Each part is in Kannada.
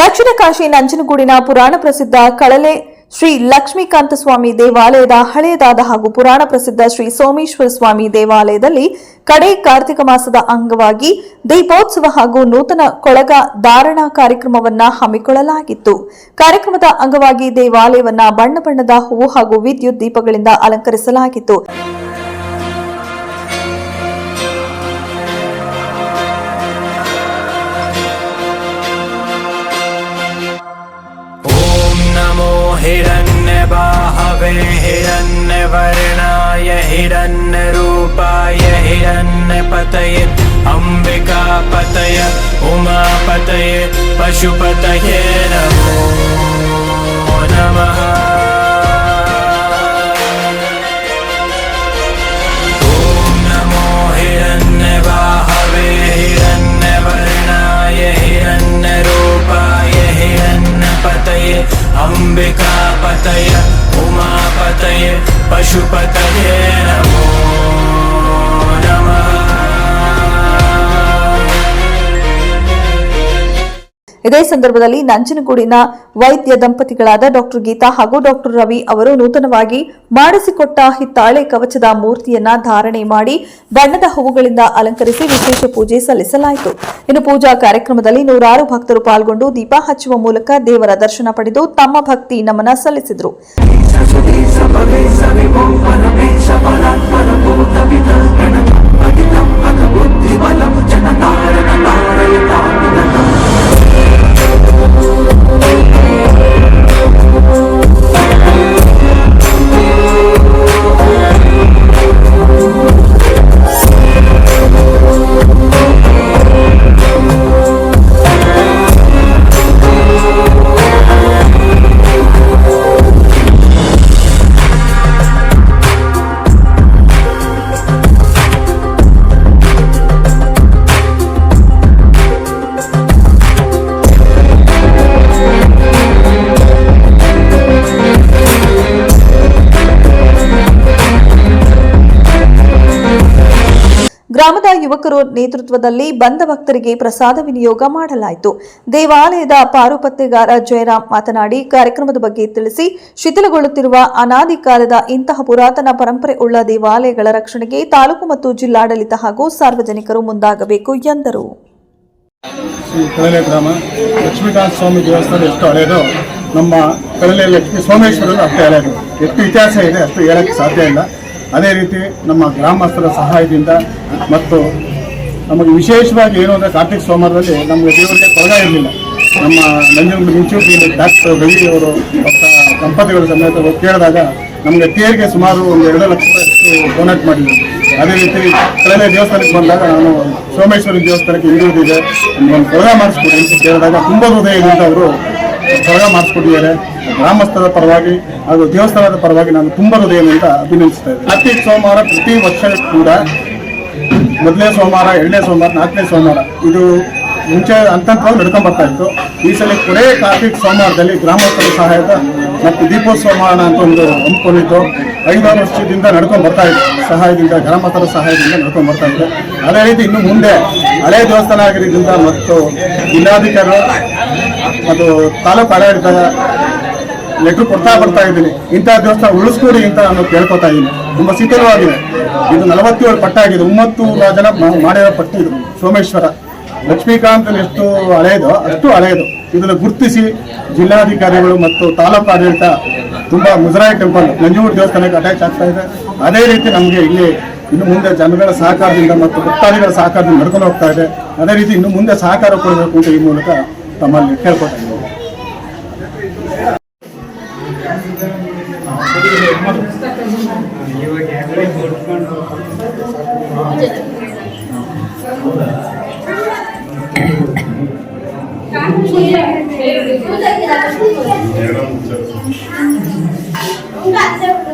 ದಕ್ಷಿಣ ಕಾಶಿ ನಂಜನಗೂಡಿನ ಪುರಾಣ ಪ್ರಸಿದ್ಧ ಕಳಲೆ ಶ್ರೀ ಲಕ್ಷ್ಮೀಕಾಂತ ಸ್ವಾಮಿ ದೇವಾಲಯದ ಹಳೆಯದಾದ ಹಾಗೂ ಪುರಾಣ ಪ್ರಸಿದ್ಧ ಶ್ರೀ ಸೋಮೇಶ್ವರ ಸ್ವಾಮಿ ದೇವಾಲಯದಲ್ಲಿ ಕಡೆ ಕಾರ್ತಿಕ ಮಾಸದ ಅಂಗವಾಗಿ ದೀಪೋತ್ಸವ ಹಾಗೂ ನೂತನ ಕೊಳಗ ಧಾರಣಾ ಕಾರ್ಯಕ್ರಮವನ್ನು ಹಮ್ಮಿಕೊಳ್ಳಲಾಗಿತ್ತು. ಕಾರ್ಯಕ್ರಮದ ಅಂಗವಾಗಿ ದೇವಾಲಯವನ್ನ ಬಣ್ಣ ಬಣ್ಣದ ಹೂವು ಹಾಗೂ ವಿದ್ಯುತ್ ದೀಪಗಳಿಂದ ಅಲಂಕರಿಸಲಾಗಿತ್ತು. हिरण्यरूपाय हिरण्यपतये अम्बिकापतय उमापतये पशुपतये नमो नमः। ॐ नमो हिरण्यबाहवे हिरण्यवर्णाय हिरण्यरूपाय हिरण्यपतये अम्बिकापतय उमापतये पशुपतये नमो नमः ಇದೇ ಸಂದರ್ಭದಲ್ಲಿ ನಂಜನಗೂಡಿನ ವೈದ್ಯ ದಂಪತಿಗಳಾದ ಡಾಕ್ಟರ್ ಗೀತಾ ಹಾಗೂ ಡಾಕ್ಟರ್ ರವಿ ಅವರು ನೂತನವಾಗಿ ಮಾಡಿಸಿಕೊಟ್ಟ ಹಿತ್ತಾಳೆ ಕವಚದ ಮೂರ್ತಿಯನ್ನ ಧಾರಣೆ ಮಾಡಿ ಬಣ್ಣದ ಹೂವುಗಳಿಂದ ಅಲಂಕರಿಸಿ ವಿಶೇಷ ಪೂಜೆ ಸಲ್ಲಿಸಲಾಯಿತು ಇನ್ನು ಪೂಜಾ ಕಾರ್ಯಕ್ರಮದಲ್ಲಿ ನೂರಾರು ಭಕ್ತರು ಪಾಲ್ಗೊಂಡು ದೀಪ ಹಚ್ಚುವ ಮೂಲಕ ದೇವರ ದರ್ಶನ ಪಡೆದು ತಮ್ಮ ಭಕ್ತಿ ನಮನ ಸಲ್ಲಿಸಿದರು స్తుతి సమవేశ విభో పరమేశ పరాత్మన భూత పిత గణపతి ಗ್ರಾಮದ ಯುವಕರು ನೇತೃತ್ವದಲ್ಲಿ ಬಂದ ಭಕ್ತರಿಗೆ ಪ್ರಸಾದ ವಿನಿಯೋಗ ಮಾಡಲಾಯಿತು. ದೇವಾಲಯದ ಪಾರುಪತ್ಯಗಾರ ಜಯರಾಮ್ ಮಾತನಾಡಿ, ಕಾರ್ಯಕ್ರಮದ ಬಗ್ಗೆ ತಿಳಿಸಿ ಶಿಥಿಲಗೊಳ್ಳುತ್ತಿರುವ ಅನಾದಿ ಕಾಲದ ಇಂತಹ ಪುರಾತನ ಪರಂಪರೆ ಉಳ್ಳ ದೇವಾಲಯಗಳ ರಕ್ಷಣೆಗೆ ತಾಲೂಕು ಮತ್ತು ಜಿಲ್ಲಾಡಳಿತ ಹಾಗೂ ಸಾರ್ವಜನಿಕರು ಮುಂದಾಗಬೇಕು ಎಂದರು. ನಮ್ಮ ಕಳಲೆ ಲಕ್ಷ್ಮೀ ಸೋಮೇಶ್ವರರು ಅಷ್ಟೇ ಹಳೆಯದು. ಎಷ್ಟು ಇತಿಹಾಸ ಇದೆ ಅಷ್ಟು ಹೇಳಕ್ಕೆ ಸಾಧ್ಯ ಇಲ್ಲ. ಅದೇ ರೀತಿ ನಮ್ಮ ಗ್ರಾಮಸ್ಥರ ಸಹಾಯದಿಂದ ಮತ್ತು ನಮಗೆ ವಿಶೇಷವಾಗಿ ಏನು ಅಂದರೆ ಕಾರ್ತಿಕ್ ಸೋಮವಾರದಲ್ಲಿ ನಮಗೆ ದೇವರಿಗೆ ಕೊರಗ ಇರಲಿಲ್ಲ. ನಮ್ಮ ನಂಜನಗೂಡು ಇನ್ಸ್ಟಿಟ್ಯೂಟ್ ಡಾಕ್ಟರ್ ರವಿ ಅವರು ಮತ್ತು ದಂಪತಿಗಳ ಸಮೇತ ಕೇಳಿದಾಗ ನಮಗೆ ತೇರಿಗೆ ಸುಮಾರು ಒಂದು ಎರಡು ಲಕ್ಷ ರೂಪಾಯಿ ಡೊನೇಟ್ ಮಾಡಿದ್ವಿ ಅದೇ ರೀತಿ ಕಳೆದ ದೇವಸ್ಥಾನಕ್ಕೆ ಬಂದಾಗ ನಾನು ಸೋಮೇಶ್ವರಿ ದೇವಸ್ಥಾನಕ್ಕೆ ಹಿಂದುಳಿದಿದೆ. ಒಂದು ಕೊರಗ ಮಾಡಿಸ್ಕೊಡಿ ಅಂತ ಕೇಳಿದಾಗ ತುಂಬ ಹೃದಯದಿಂದ ಅವರು ಕೊರಗ ಮಾಡಿಸ್ಕೊಟ್ಟಿದ್ದಾರೆ. ಗ್ರಾಮಸ್ಥರ ಪರವಾಗಿ ಹಾಗೂ ದೇವಸ್ಥಾನದ ಪರವಾಗಿ ನಾನು ತುಂಬ ಹೃದಯದಿಂದ ಅಭಿನಂದಿಸ್ತಾ ಇದ್ದೇನೆ. ಪ್ರತಿ ಸೋಮವಾರ, ಪ್ರತಿ ವರ್ಷ ಕೂಡ ಮೊದಲನೇ ಸೋಮವಾರ, ಎರಡನೇ ಸೋಮವಾರ, ನಾಲ್ಕನೇ ಸೋಮವಾರ ಇದು ಮುಂಚೆ ಹಂತವಾಗಿ ನಡ್ಕೊಂಡು ಬರ್ತಾ ಇತ್ತು. ಈ ಸಲ ಕೊನೆ ಕಾರ್ತಿಕ್ ಸೋಮವಾರದಲ್ಲಿ ಗ್ರಾಮಸ್ಥರ ಸಹಾಯದ ಮತ್ತು ದೀಪೋತ್ಸವ ಮಾಡೋಣ ಅಂತ ಒಂದು ಹಮ್ಮಿಕೊಂಡಿದ್ದು ಐದಾರು ವರ್ಷದಿಂದ ನಡ್ಕೊಂಡು ಬರ್ತಾ ಇದೆ. ಸಹಾಯದಿಂದ, ಗ್ರಾಮಸ್ಥರ ಸಹಾಯದಿಂದ ನಡ್ಕೊಂಡು ಬರ್ತಾ ಇದೆ. ಅದೇ ರೀತಿ ಇನ್ನು ಮುಂದೆ ಹಳೆ ದೇವಸ್ಥಾನ ಆಗಿರೋದ್ರಿಂದ ಮತ್ತು ಜಿಲ್ಲಾಧಿಕಾರಿಗಳು ಮತ್ತು ತಾಲೂಕು ಆಡಳಿತ ಲೆಟ್ರ್ ಕೊಡ್ತಾ ಬರ್ತಾ ಇದ್ದೀನಿ. ಇಂತಹ ದೇವಸ್ಥಾನ ಉಳಿಸ್ಕೊಡಿ ಅಂತ ನಾನು ಕೇಳ್ಕೊತಾ ಇದ್ದೀನಿ. ತುಂಬಾ ಶಿಥಿಲವಾಗಿದೆ. ಇದು ನಲವತ್ತೇಳು ಪಟ್ಟ ಆಗಿದೆ. ಒಂಬತ್ತು ಜನ ಮಾಡಿರೋ ಪಟ್ಟಿ ಇದು, ಸೋಮೇಶ್ವರ. ಲಕ್ಷ್ಮೀಕಾಂತ್ ಎಷ್ಟು ಹಳೆಯದೋ ಅಷ್ಟು ಹಳೆಯದು. ಇದನ್ನು ಗುರುತಿಸಿ ಜಿಲ್ಲಾಧಿಕಾರಿಗಳು ಮತ್ತು ತಾಲೂಕು ಆಡಳಿತ ತುಂಬಾ ಮುಜರಾಯಿ ಟೆಂಪಲ್ ನಂಜೂರು ದೇವಸ್ಥಾನಕ್ಕೆ ಅಟ್ಯಾಚ್ ಆಗ್ತಾ ಇದೆ. ಅದೇ ರೀತಿ ನಮಗೆ ಇಲ್ಲಿ ಇನ್ನು ಮುಂದೆ ಜನಗಳ ಸಹಕಾರದಿಂದ ಮತ್ತು ಭಕ್ತಾದಿಗಳ ಸಹಕಾರದಿಂದ ನಡ್ಕೊಂಡು ಹೋಗ್ತಾ ಇದೆ. ಅದೇ ರೀತಿ ಇನ್ನು ಮುಂದೆ ಸಹಕಾರ ಕೊಡಬೇಕು ಅಂತ ಈ ಮೂಲಕ ತಮ್ಮಲ್ಲಿ ಕೇಳ್ಕೊತಾ ಇದ್ದೀನಿ Enggak, saya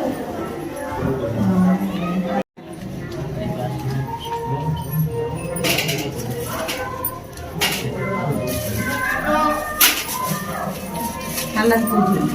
nada de.